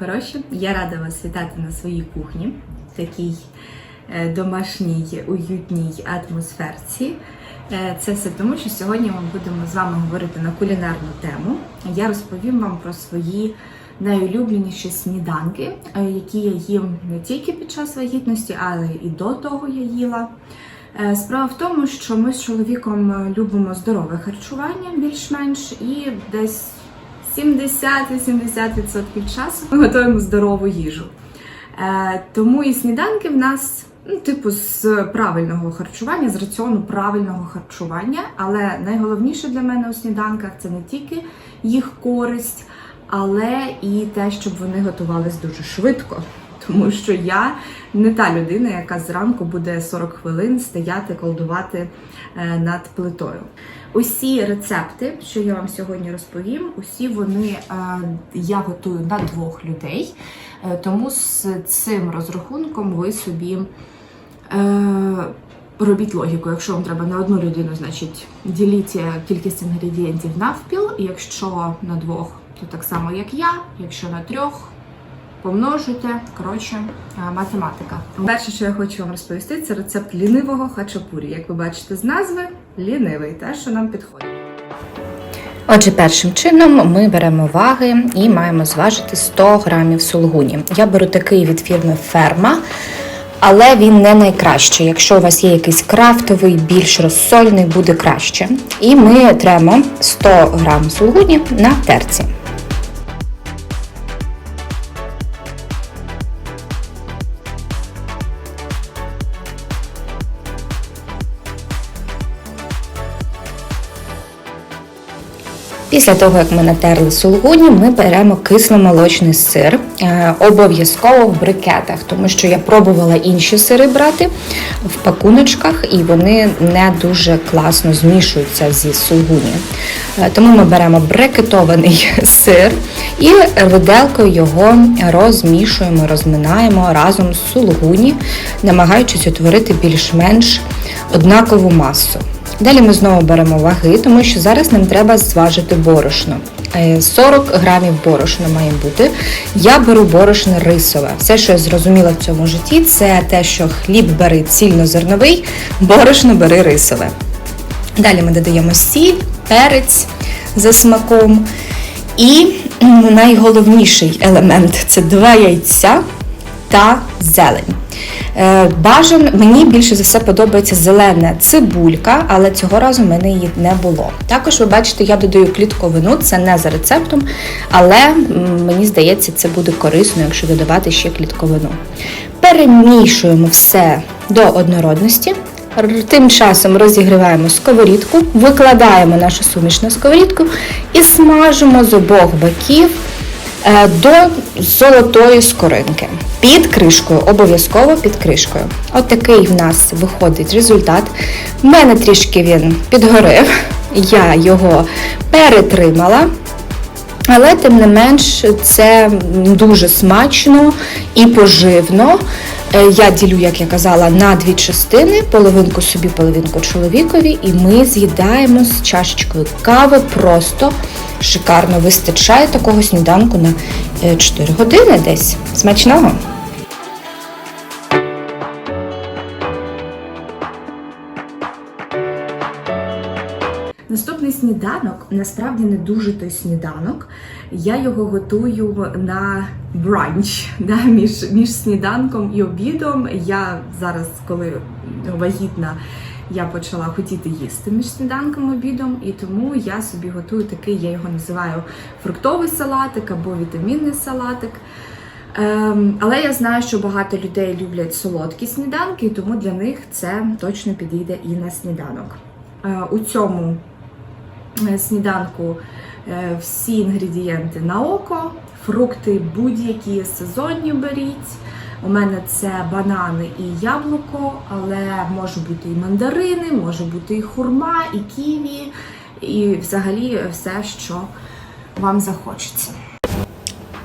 Коротше, я рада вас вітати на своїй кухні, в такій е, домашній уютній атмосферці. Е, Це все тому, що сьогодні ми будемо з вами говорити на кулінарну тему. Я розповім вам про свої найулюбленіші сніданки, е, які я їм не тільки під час вагітності, але і до того я їла. Справа в тому, що ми з чоловіком любимо здорове харчування більш-менш і десь 70-80% часу ми готуємо здорову їжу. Е, тому і сніданки в нас, ну, типу, з правильного харчування, з раціону правильного харчування. Але найголовніше для мене у сніданках це не тільки їх користь, але і те, щоб вони готувались дуже швидко. Тому що я не та людина, яка зранку буде 40 хвилин стояти, колдувати е, над плитою. Усі рецепти, що я вам сьогодні розповім, усі вони е, я готую на двох людей. Е, тому з цим розрахунком ви собі е, робіть логіку. Якщо вам треба на одну людину, значить діліть кількість інгредієнтів навпіл. Якщо на двох, то так само як я. Якщо на трьох, помножуйте. Коротше, математика. Перше, що я хочу вам розповісти, це рецепт лінивого хачапурі. Як ви бачите з назви, лінивий, те, що нам підходить. Отже, першим чином ми беремо ваги і маємо зважити 100 грамів сулгуні. Я беру такий від фірми Ферма, але він не найкращий. Якщо у вас є якийсь крафтовий, більш розсольний, буде краще. І ми тремо 100 грам сулгуні на терці. Після того, як ми натерли сулгуні, ми беремо кисломолочний сир, е, обов'язково в брикетах, тому що я пробувала інші сири брати в пакуночках, і вони не дуже класно змішуються зі сулгуні. Е, Тому ми беремо брикетований сир і виделкою його розмішуємо, розминаємо разом з сулгуні, намагаючись утворити більш-менш однакову масу. Далі ми знову беремо ваги, тому що зараз нам треба зважити борошно. Е, 40 грамів борошна має бути. Я беру борошно рисове. Все, що я зрозуміла в цьому житті, це те, що хліб бери цільнозерновий, борошно бери рисове. Далі ми додаємо сіль, перець за смаком. І найголовніший елемент це два яйця та зелень. Е, Бажан, мені більше за все подобається зелена цибулька, але цього разу в мене її не було. Також ви бачите, я додаю клітковину, це не за рецептом, але мені здається, це буде корисно, якщо додавати ще клітковину. Перемішуємо все до однородності. Тим часом розігріваємо сковорідку, викладаємо нашу суміш на сковорідку і смажимо з обох боків до золотої скоринки. Під кришкою, обов'язково під кришкою. От такий в нас виходить результат. В мене трішки він підгорив, я його перетримала. Але тим не менш це дуже смачно і поживно. Е, Я ділю, як я казала, на дві частини: половинку собі, половинку чоловікові, і ми з'їдаємо з чашечкою кави. Просто шикарно вистачає такого сніданку на е, 4 години десь. Смачного! Сніданок насправді не дуже той сніданок. Я його готую на бранч да, між, між сніданком і обідом. Я зараз, коли вагітна, я почала хотіти їсти між сніданком і обідом, і тому я собі готую такий, я його називаю фруктовий салатик або вітамінний салатик. Ем, але я знаю, що багато людей люблять солодкі сніданки, тому для них це точно підійде і на сніданок. Е, у цьому сніданку е, всі інгредієнти на око, фрукти будь-які сезонні беріть. У мене це банани і яблуко, але може бути і мандарини, може бути і хурма, і ківі, і взагалі все, що вам захочеться.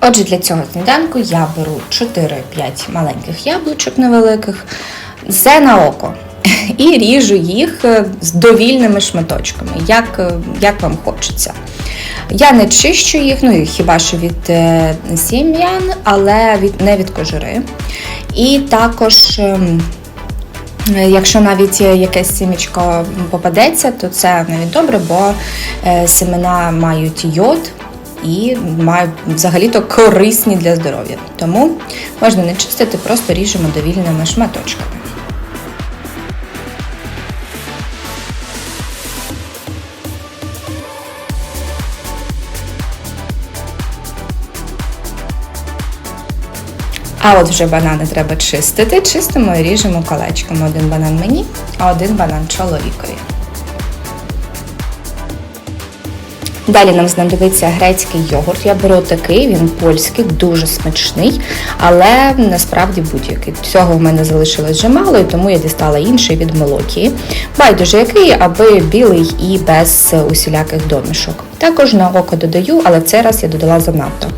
Отже, для цього сніданку я беру 4-5 маленьких яблучок невеликих, все на око. І ріжу їх е, з довільними шматочками, як, е, як вам хочеться. Я не чищу їх, ну хіба що від е, сім'ян, але від, не від кожури. І також. ем, Якщо навіть якесь сімечко попадеться, то це навіть добре, бо семена мають йод і мають взагалі-то корисні для здоров'я. Тому можна не чистити, просто ріжемо довільними шматочками. А от вже банани треба чистити. Чистимо і ріжемо колечками. Один банан мені, а один банан чоловікові. Далі нам знадобиться грецький йогурт. Я беру такий, він польський, дуже смачний, але насправді будь-який. Цього в мене залишилось вже мало, і тому я дістала інший від Мелокії. Байдуже який, аби білий і без усіляких домішок. Також на око додаю, але цей раз я додала занадто.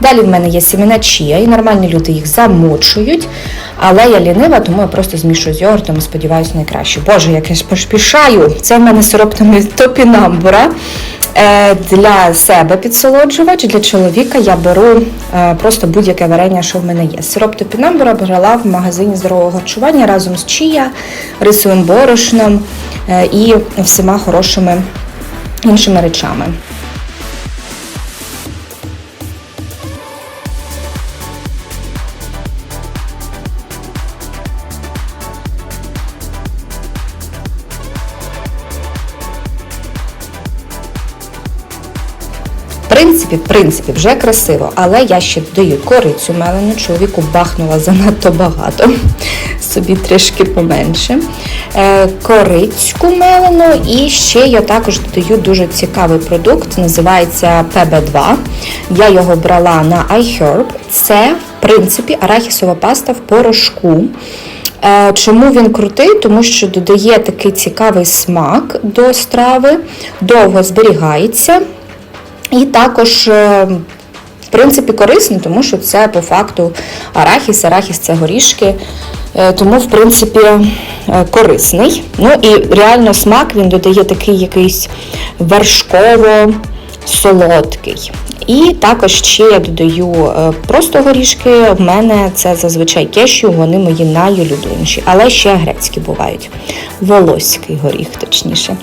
Далі в мене є сімена чія, і нормальні люди їх замочують. Але я лінива, тому я просто змішую з йогуртом і сподіваюся найкраще. Боже, як я ж поспішаю! Це в мене сироптами топінамбура. Е, Для себе підсолоджувач, для чоловіка я беру е, просто будь-яке варення, що в мене є. Сироп топінамбура брала в магазині здорового харчування разом з чія, рисовим борошном е, і всіма хорошими іншими речами. Принципі, в принципі, вже красиво, але я ще додаю корицю мелену, чоловіку бахнула занадто багато, собі трішки поменше. Е, корицьку мелену і ще я також додаю дуже цікавий продукт, називається PB2. Я його брала на iHerb. Це, в принципі, арахісова паста в порошку. Е, Чому він крутий? Тому що додає такий цікавий смак до страви, довго зберігається. І також, е, в принципі, корисно, тому що це по факту арахіс, арахіс це горішки, е, тому, в принципі, е, корисний. Ну і реально смак він додає такий якийсь вершково-солодкий. І також ще я додаю е, просто горішки. В мене це зазвичай кешю, вони мої найулюбленіші, але ще грецькі бувають. Волоський горіх, точніше.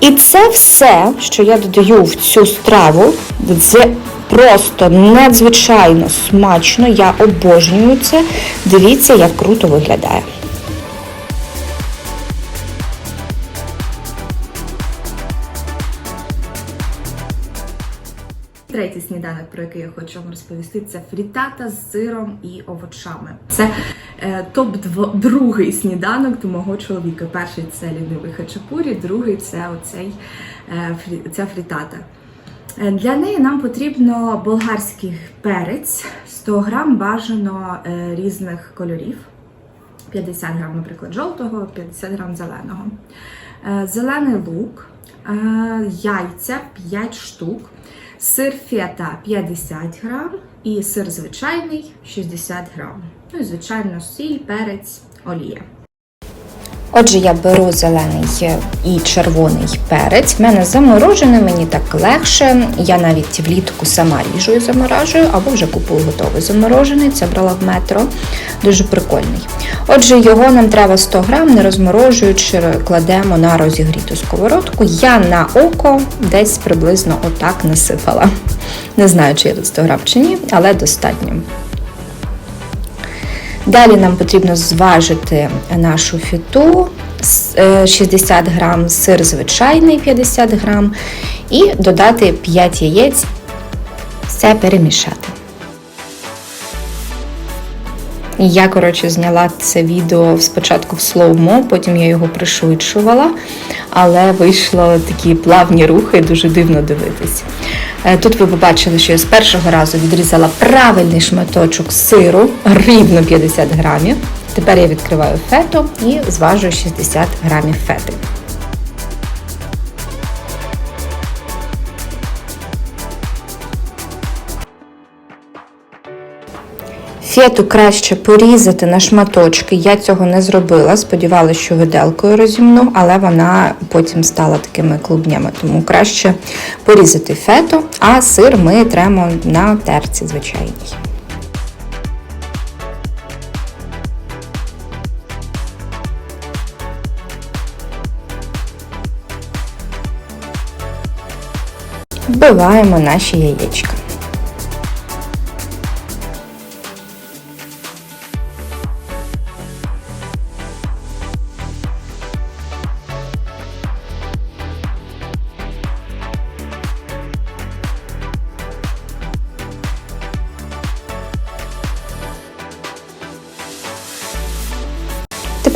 І це все, що я додаю в цю страву, це просто надзвичайно смачно. Я обожнюю це. Дивіться, як круто виглядає. Третій сніданок, про який я хочу вам розповісти, це фрітата з сиром і овочами. Це е, топ другий сніданок до мого чоловіка. Перший це лінивий хачапурі, другий це оцей е, фрі, ця фрітата. Е, Для неї нам потрібно болгарський перець, 100 грам бажано е, різних кольорів. 50 грам, наприклад, жовтого, 50 грам зеленого. Е, Зелений лук, е, яйця 5 штук, сир фета 50 грам і сир звичайний 60 грам. Ну і звичайно сіль, перець, олія. Отже, я беру зелений і червоний перець. В мене заморожений, мені так легше. Я навіть влітку сама ріжу і заморажую, або вже купую готовий заморожений. Це брала в метро. Дуже прикольний. Отже, його нам треба 100 грам, не розморожуючи, кладемо на розігріту сковородку. Я на око десь приблизно отак насипала. Не знаю, чи є тут 100 грам чи ні, але достатньо. Далі нам потрібно зважити нашу фіту е, 60 грам, сир звичайний 50 грам і додати 5 яєць, все перемішати. Я, коротше, зняла це відео спочатку в слоумо, потім я його пришвидшувала, але вийшло такі плавні рухи, дуже дивно дивитись. Е, Тут ви побачили, що я з першого разу відрізала правильний шматочок сиру, рівно 50 грамів. Тепер я відкриваю фету і зважую 60 грамів фети. Фету краще порізати на шматочки. Я цього не зробила. Сподівалася, що виделкою розімну, але вона потім стала такими клубнями. Тому краще порізати фету, а сир ми тремо на терці звичайній. Вбиваємо наші яєчка.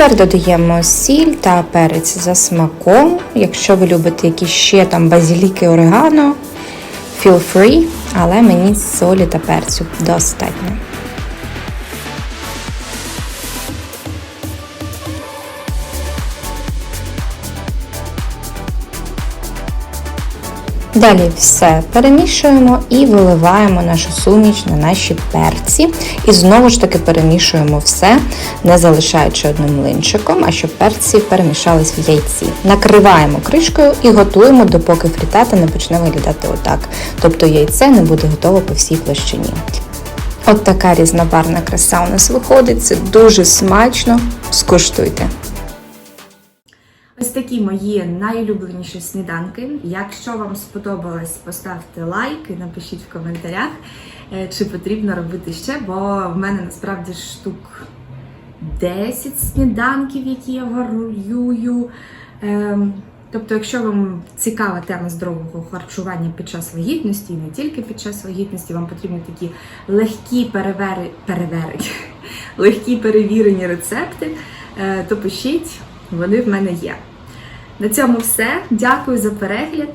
Тепер додаємо сіль та перець за смаком. Якщо ви любите якісь ще там базіліки орегано, feel free, але мені солі та перцю достатньо. Далі все перемішуємо і виливаємо нашу суміш на наші перці. І знову ж таки перемішуємо все, не залишаючи одним млинчиком, а щоб перці перемішались в яйці. Накриваємо кришкою і готуємо, допоки фрітата не почне виглядати отак. Тобто яйце не буде готове по всій площині. От така різнобарна краса у нас виходить. Це дуже смачно. Скуштуйте. Ось такі мої найулюбленіші сніданки. Якщо вам сподобалось, поставте лайк і напишіть в коментарях, е, чи потрібно робити ще, бо в мене насправді штук 10 сніданків, які я варюю. Ем, Тобто, якщо вам цікава тема здорового харчування під час вагітності, і не тільки під час вагітності, вам потрібні такі легкі перевери, перевери, легкі перевірені рецепти, е, то пишіть, вони в мене є. На цьому все. Дякую за перегляд.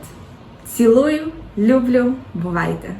Цілую, люблю, бувайте!